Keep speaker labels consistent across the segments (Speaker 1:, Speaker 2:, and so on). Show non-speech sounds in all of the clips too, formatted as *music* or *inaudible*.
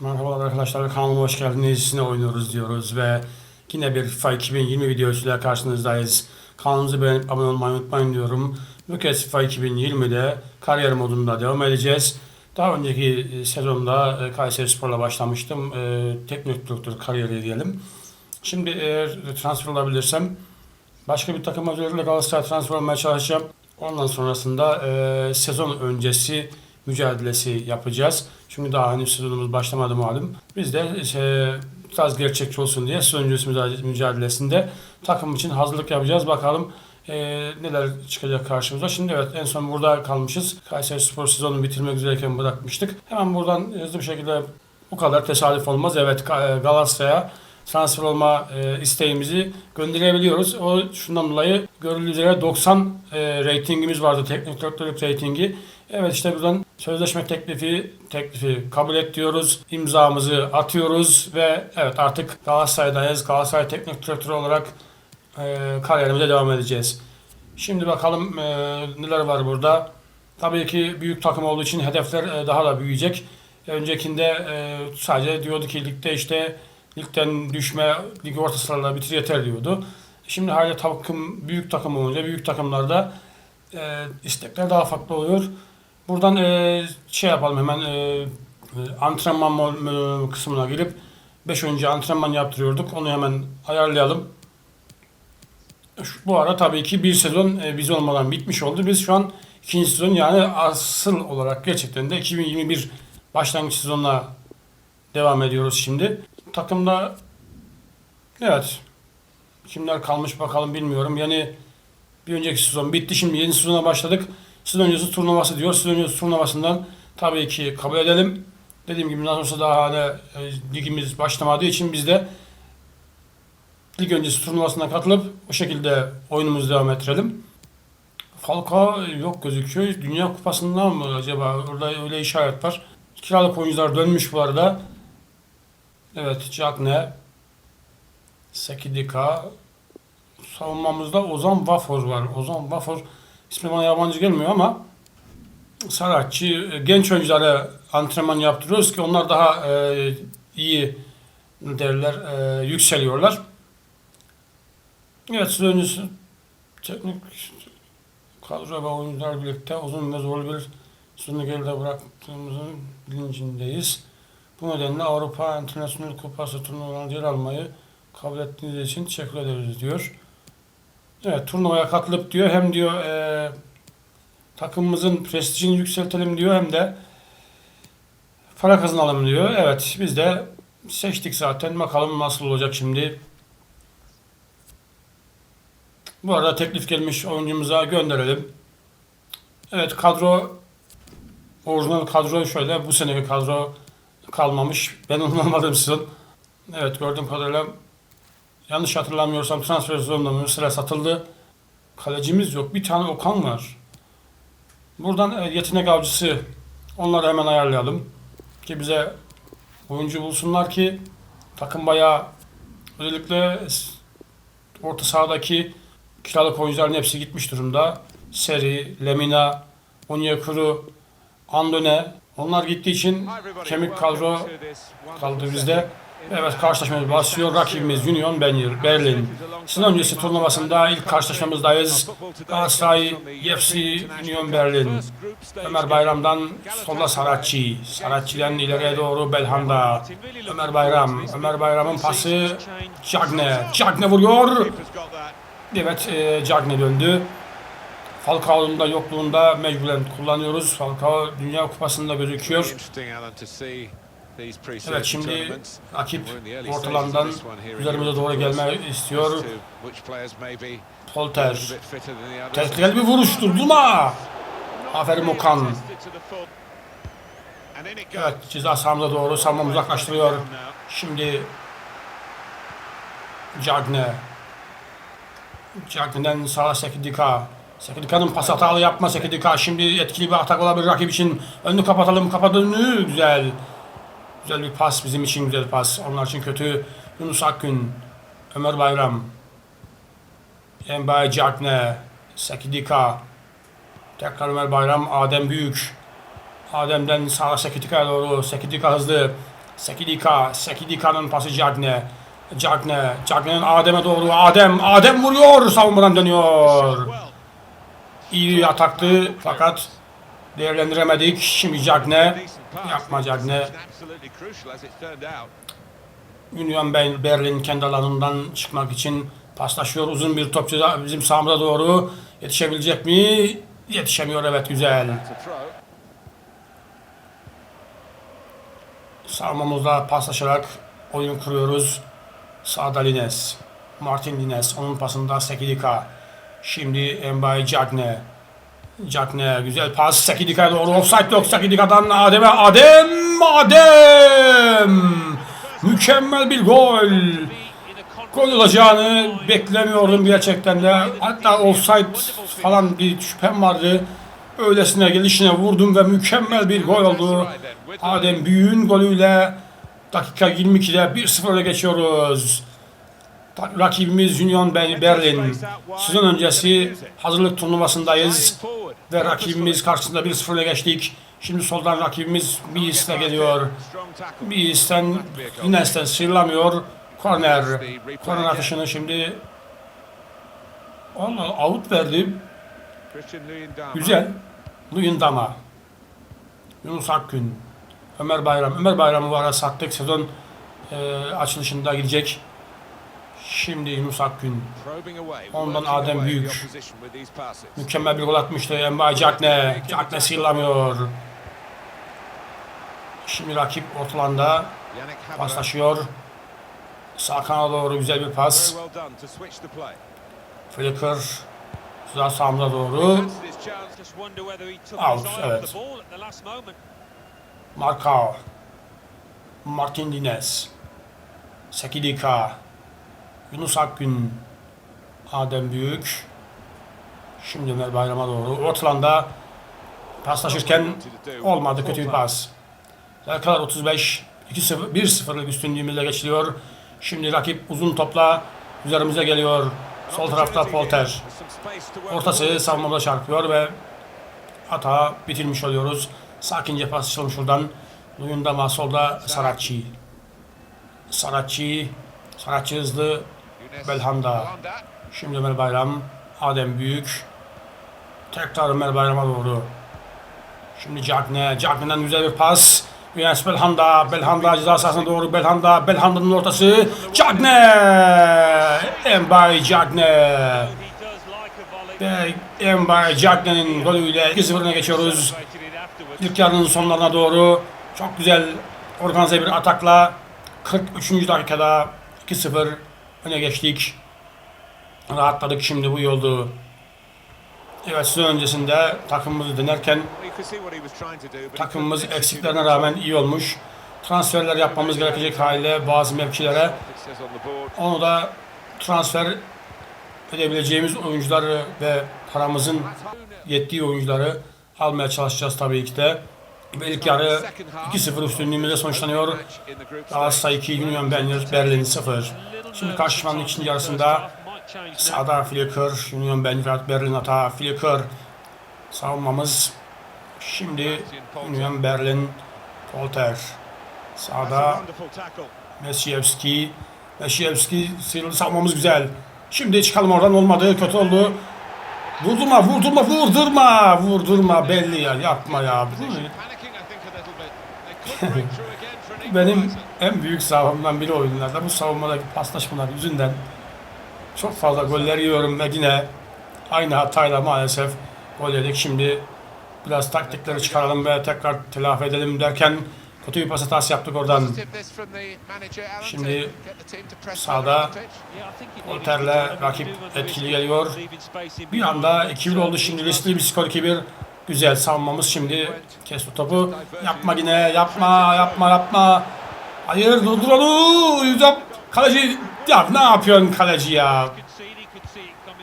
Speaker 1: Merhabalar arkadaşlar kanalıma hoş geldiniz. Yine oynuyoruz diyoruz ve yine bir FIFA 2020 videosuyla karşınızdayız. Kanalımızı beğenip abone olmayı unutmayın diyorum. Bu kez FIFA 2020'de kariyer modunda devam edeceğiz. Daha önceki e, sezonda e, Kayseri Spor'la başlamıştım. E, teknik direktör kariyeri diyelim. Şimdi eğer transfer olabilirsem başka bir takıma özellikle Galatasaray transfer olmaya çalışacağım. Ondan sonrasında sezon öncesi mücadelesi yapacağız. Çünkü daha henüz sezonumuz başlamadı malum. Biz de e, biraz gerçekçi olsun diye sezon öncesi mücadele- mücadelesinde takım için hazırlık yapacağız. Bakalım e, neler çıkacak karşımıza. Şimdi evet en son burada kalmışız. Kayseri Spor sezonunu bitirmek üzereyken bırakmıştık. Hemen buradan hızlı bir şekilde bu kadar tesadüf olmaz. Evet e, Galatasaray'a transfer olma e, isteğimizi gönderebiliyoruz. O şundan dolayı görüldüğü üzere 90 e, reytingimiz vardı. Teknik direktörlük reytingi. Evet işte buradan sözleşme teklifi teklifi kabul et diyoruz. İmzamızı atıyoruz ve evet artık Galatasaray'dayız. Galatasaray teknik direktörü olarak e, kariyerimize devam edeceğiz. Şimdi bakalım e, neler var burada. Tabii ki büyük takım olduğu için hedefler e, daha da büyüyecek. Öncekinde e, sadece diyordu ki ligde işte ligden düşme, lig orta sıralarla bitir yeter diyordu. Şimdi hala takım büyük takım olunca büyük takımlarda e, istekler daha farklı oluyor. Buradan e, şey yapalım hemen e, e, antrenman e, kısmına girip 5 önce antrenman yaptırıyorduk. Onu hemen ayarlayalım. Şu- Bu ara tabii ki bir sezon e, biz olmadan bitmiş oldu. Biz şu an ikinci sezon yani asıl olarak gerçekten de 2021 başlangıç sezonuna devam ediyoruz şimdi. Takımda evet kimler kalmış bakalım bilmiyorum. Yani bir önceki sezon bitti şimdi yeni sezona başladık. Sezon öncesi turnuvası diyor. Sezon öncesi turnuvasından tabii ki kabul edelim. Dediğim gibi nasıl olsa daha hala e, ligimiz başlamadığı için biz de lig öncesi turnuvasına katılıp o şekilde oyunumuzu devam ettirelim. Falcao yok gözüküyor. Dünya Kupası'ndan mı acaba? Orada öyle işaret var. Kiralık oyuncular dönmüş bu arada. Evet, Cagne, Sekidika, savunmamızda Ozan Vafor var. Ozan Vafor ismi bana yabancı gelmiyor ama Saratçı, genç oyunculara antrenman yaptırıyoruz ki onlar daha e, iyi derler, e, yükseliyorlar. Evet, siz öncesi teknik kadro ve oyuncular birlikte uzun ve zor bir sonu geride bıraktığımızın bilincindeyiz. Bu nedenle Avrupa Internasyonel Kupası turnuvalarına yer almayı kabul ettiğiniz için teşekkür ederiz diyor. Evet turnuvaya katılıp diyor hem diyor e, takımımızın prestijini yükseltelim diyor hem de para kazanalım diyor. Evet biz de seçtik zaten bakalım nasıl olacak şimdi. Bu arada teklif gelmiş oyuncumuza gönderelim. Evet kadro orijinal kadro şöyle bu seneki kadro kalmamış. Ben onu *laughs* anlamadığım sezon. Evet gördüğüm kadarıyla yanlış hatırlamıyorsam transfer sezonunda Mısır'a satıldı. Kalecimiz yok. Bir tane Okan var. Buradan e, yetenek avcısı onları hemen ayarlayalım. Ki bize oyuncu bulsunlar ki takım bayağı özellikle orta sahadaki kiralık oyuncuların hepsi gitmiş durumda. Seri, Lemina, Onyekuru, Andone onlar gittiği için kemik kadro kaldı bizde. Evet karşılaşmamız başlıyor. Rakibimiz Union Berlin. Sezon öncesi turnuvasında ilk karşılaşmamızdayız. Galatasaray, FC Union Berlin. Ömer Bayram'dan sola Saratçı. Saratçı'dan ileriye doğru Belhanda. Ömer Bayram. Ömer Bayram'ın pası Cagne. Cagne vuruyor. Evet e, Cagne döndü. Falcao'nun da yokluğunda mecburen kullanıyoruz. Falcao Dünya Kupası'nda gözüküyor. Evet şimdi rakip ortalarından üzerimize doğru gelme istiyor. Polter. Tehlikeli bir vuruş Durduma. Aferin Okan. Evet ceza sahamıza doğru savunma uzaklaştırıyor. Şimdi Cagne. Cagne'den sağa Sekidika. Sekidika'nın pas hatalı yapma Sekidika. Şimdi etkili bir atak olabilir rakip için. Önünü kapatalım. Kapat önünü. Güzel. Güzel bir pas bizim için güzel pas. Onlar için kötü. Yunus Akgün. Ömer Bayram. Embaye Cagne. Sekidika. Tekrar Ömer Bayram. Adem Büyük. Adem'den sağa Sekidika'ya doğru. Sekidika hızlı. Sekidika, Sekidika'nın pası Cagne. Cagne, Cagne'nin Adem'e doğru. Adem, Adem vuruyor. Savunmadan dönüyor. İyi ataktı fakat değerlendiremedik. Şimdi Cagne. Yapma Cagne. Union Berlin, kendi alanından çıkmak için paslaşıyor. Uzun bir da bizim sahamıza doğru yetişebilecek mi? Yetişemiyor evet güzel. Savunmamızda paslaşarak oyun kuruyoruz. Sağda Lines. Martin Lines. Onun pasında Sekidika. Şimdi Mbaye Cagne. Cagne güzel pas. Sekidika'ya doğru offside yok. Sekidika'dan Adem'e. Adem! Adem! Mükemmel bir gol. Gol olacağını beklemiyordum gerçekten de. Hatta offside falan bir şüphem vardı. Öylesine gelişine vurdum ve mükemmel bir gol oldu. Adem Büyük'ün golüyle dakika 22'de 1-0 öne geçiyoruz. Rakibimiz Union Ber- Berlin. Sezon öncesi hazırlık turnuvasındayız ve rakibimiz karşısında 1-0 öne geçtik. Şimdi soldan rakibimiz Biis'le geliyor. Biis'ten Lines'ten sıyrılamıyor. Korner. Korner atışını şimdi Allah out verdi. Güzel. Luyendama. Yunus Akgün. Ömer Bayram. Ömer Bayram'ı var ara sattık. Sezon e, açılışında gidecek. Şimdi Yunus Akgün.
Speaker 2: Ondan Adem Büyük.
Speaker 1: Mükemmel bir gol atmıştı. Emma Cagne. Cagne sıyrılamıyor. Şimdi rakip ortalanda paslaşıyor. Sağ kanala doğru güzel bir pas. Flicker. Sağ sahamıza doğru. Out, evet. Markao. Martin Dines. Sekidika. Yunus Akgün. Adem Büyük. Şimdi Ömer Bayram'a doğru. Ortalanda paslaşırken olmadı kötü bir pas. Dakikalar 35. 2-0, 1-0'lık üstünlüğümüzle geçiliyor. Şimdi rakip uzun topla üzerimize geliyor. Sol tarafta Polter. Ortası savunmada çarpıyor ve hata bitirmiş oluyoruz. Sakince paslaşalım şuradan. Luyendama solda Saratçı. Saratçı. Saratçı hızlı. Belhanda. Şimdi Ömer Bayram. Adem Büyük. Tekrar Ömer Bayram'a doğru. Şimdi Cagne. Cagne'den güzel bir pas. Yunus Belhanda. Belhanda ceza sahasına doğru. Belhanda. Belhanda'nın ortası. Cagne. Mbay Cagne. Ve Mbay Cagne'nin golüyle 2-0 öne geçiyoruz. İlk yarının sonlarına doğru çok güzel organize bir atakla 43. dakikada 2-0 öne geçtik. Rahatladık şimdi bu iyi oldu. Evet sezon öncesinde takımımızı denerken takımımız eksiklerine rağmen iyi olmuş. Transferler yapmamız gerekecek haliyle bazı mevkilere onu da transfer edebileceğimiz oyuncuları ve paramızın yettiği oyuncuları almaya çalışacağız tabii ki de. Ve ilk yarı 2-0 üstünlüğümüzle sonuçlanıyor. Galatasaray 2, Union Berlin 0. Şimdi karşılaşmanın ikinci yarısında sağda Flicker, Union Belgrad, Berlin hata, Flicker savunmamız. Şimdi Union Berlin, Polter. Sağda Mesiewski. Mesiewski sıyrıldı savunmamız güzel. Şimdi çıkalım oradan olmadı. Kötü oldu. Vurdurma, vurdurma, vurdurma. Vurdurma belli ya. Yapma ya. Benim en büyük savunmamdan biri oyunlarda bu savunmadaki paslaşmalar yüzünden çok fazla goller yiyorum ve yine aynı hatayla maalesef gol yedik. Şimdi biraz taktikleri çıkaralım ve tekrar telafi edelim derken kötü bir pas hatası yaptık oradan.
Speaker 2: Şimdi
Speaker 1: sağda
Speaker 2: Polter'le rakip etkili geliyor.
Speaker 1: Bir anda 2-1 oldu şimdi riskli bir skor 2-1. Güzel savunmamız şimdi kesti topu. Yapma yine yapma yapma yapma. Hayır durdur onu. Yap. Kaleci ya ne yapıyorsun kaleci ya?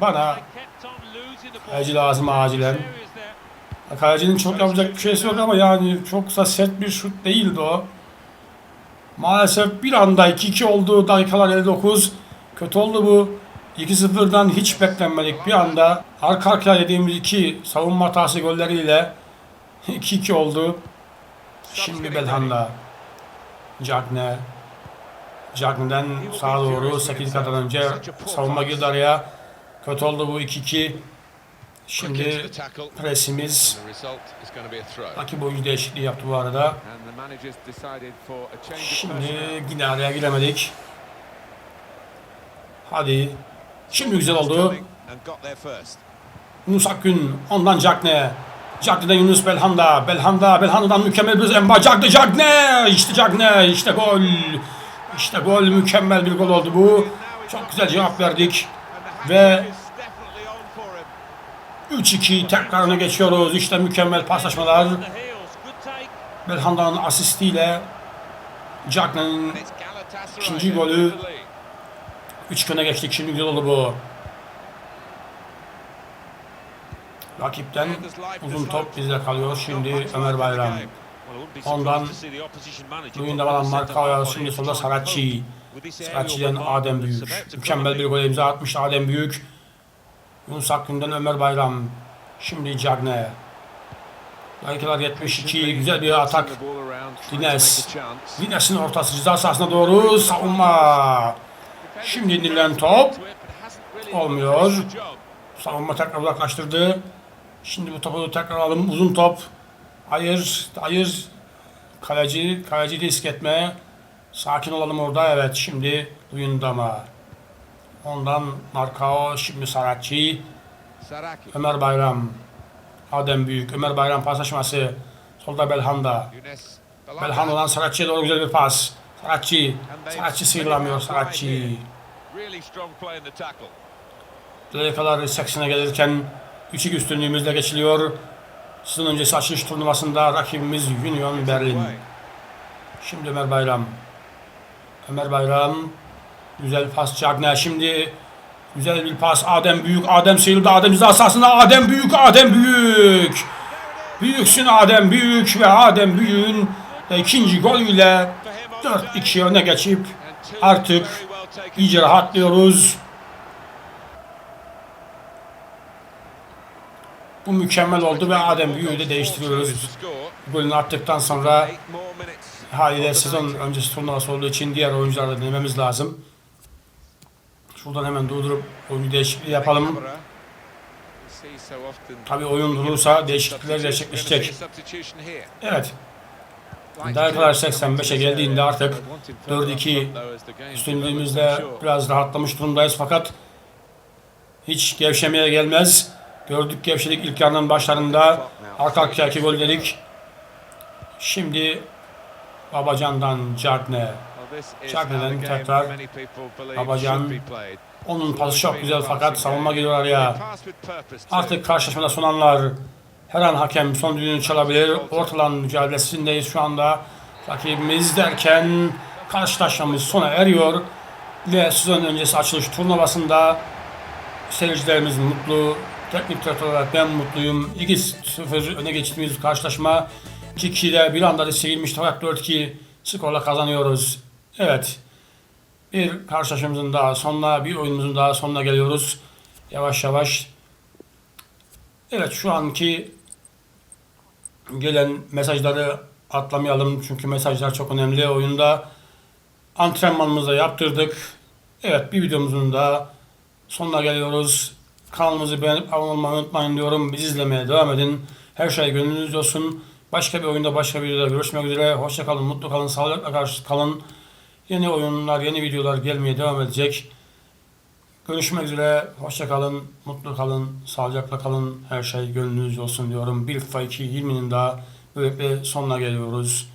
Speaker 1: Bana Kaleci lazım acilen. Kalecinin çok yapacak bir şeysi yok ama yani çok da sert bir şut değildi o. Maalesef bir anda 2-2 oldu dakikalar 59. Kötü oldu bu. 2-0'dan hiç beklenmedik bir anda. Arka arkaya yediğimiz iki savunma hatası golleriyle 2-2 oldu. Şimdi Belhanda. Cagne. Cagne'den sağa doğru 8 kadar önce savunma girdi araya. Kötü oldu bu 2-2. Şimdi presimiz rakip oyuncu değişikliği yaptı bu arada. Şimdi yine araya giremedik. Hadi. Şimdi güzel oldu. Yunus Akgün ondan Cagne. Cagne'den Yunus Belhanda. Belhanda. Belhanda'dan mükemmel bir emba. Cagne Cagne. İşte Cagne. İşte gol. İşte gol. Mükemmel bir gol oldu bu. Çok güzel cevap verdik. Ve 3-2 tekrarına geçiyoruz. İşte mükemmel paslaşmalar. Belhanda'nın asistiyle Cagne'nin
Speaker 2: ikinci golü
Speaker 1: 3 öne geçtik. Şimdi güzel oldu bu. Rakipten uzun top bizde kalıyor. Şimdi Ömer Bayram. Ondan Duyunda bana Marka şimdi solda Saratçı. Saratçı'dan Adem Büyük. Mükemmel bir gol imza atmış Adem Büyük. Yunus Akgün'den Ömer Bayram. Şimdi Cagne. Dakikalar 72. Güzel bir atak. Dines. Dines'in ortası ceza sahasına doğru savunma. Şimdi indirilen top. Olmuyor. Savunma tekrar uzaklaştırdı. Şimdi bu topu tekrar alalım. Uzun top. Hayır. Hayır. Kaleci. Kaleci risk etme. Sakin olalım orada. Evet. Şimdi Duyundama. Ondan Markao. Şimdi Saratçı. Ömer Bayram. Adem Büyük. Ömer Bayram paslaşması. Solda Belhanda. Belhanda'dan Saratçı'ya doğru güzel bir pas. Saratçı. Saratçı sıyrılamıyor. Saratçı. Dakikalar 80'e gelirken 3-2 üstünlüğümüzle geçiliyor. Sizin öncesi açılış turnuvasında rakibimiz Union Berlin. Şimdi Ömer Bayram. Ömer Bayram. Güzel pas Cagne. Şimdi güzel bir pas. Adem Büyük. Adem sıyrıldı. Adem ceza sahasında. Adem Büyük. Adem Büyük. Büyüksün Adem Büyük ve Adem Büyük'ün ikinci golüyle 4-2 öne geçip artık iyice rahatlıyoruz. Bu mükemmel oldu ve Adem Büyük'ü de değiştiriyoruz. Golünü attıktan sonra haliyle sezon öncesi turnuvası olduğu için diğer oyuncularla denememiz lazım. Şuradan hemen durdurup oyuncu değişikliği yapalım. Tabii oyun durursa değişiklikler gerçekleşecek. Evet. Dakikalar 85'e geldiğinde artık 4-2 üstünlüğümüzde biraz rahatlamış durumdayız fakat hiç gevşemeye gelmez. Gördük gevşedik ilk yarının başlarında. Arka arkaya iki gol dedik. Şimdi Babacan'dan Cagne.
Speaker 3: Şarkıdan tekrar Babacan
Speaker 1: Onun pası çok güzel fakat savunma geliyor araya. Artık karşılaşmada son anlar. Her an hakem son düdüğünü çalabilir. Ortalan mücadelesindeyiz şu anda. Rakibimiz derken karşılaşmamız sona eriyor. Ve sezon öncesi açılış turnuvasında seyircilerimiz mutlu. Teknik direktör olarak ben mutluyum. 2-0 öne geçtiğimiz karşılaşma 2-2'de bir anda çekilmiş fakat 4-2 skorla kazanıyoruz. Evet. Bir karşılaşmamızın daha sonuna, bir oyunumuzun daha sonuna geliyoruz. Yavaş yavaş. Evet şu anki gelen mesajları atlamayalım çünkü mesajlar çok önemli. Oyunda antrenmanımızı yaptırdık. Evet bir videomuzun da sonuna geliyoruz. Kanalımızı beğenip abone olmayı unutmayın diyorum. Bizi izlemeye devam edin. Her şey gönlünüzce olsun. Başka bir oyunda başka bir videoda görüşmek üzere. Hoşça kalın, mutlu kalın, sağlıkla karşı kalın. Yeni oyunlar, yeni videolar gelmeye devam edecek. Görüşmek üzere. Hoşça kalın, mutlu kalın, sağlıcakla kalın. Her şey gönlünüzce olsun diyorum. Bir FIFA 2 20'nin daha böylelikle sonuna geliyoruz.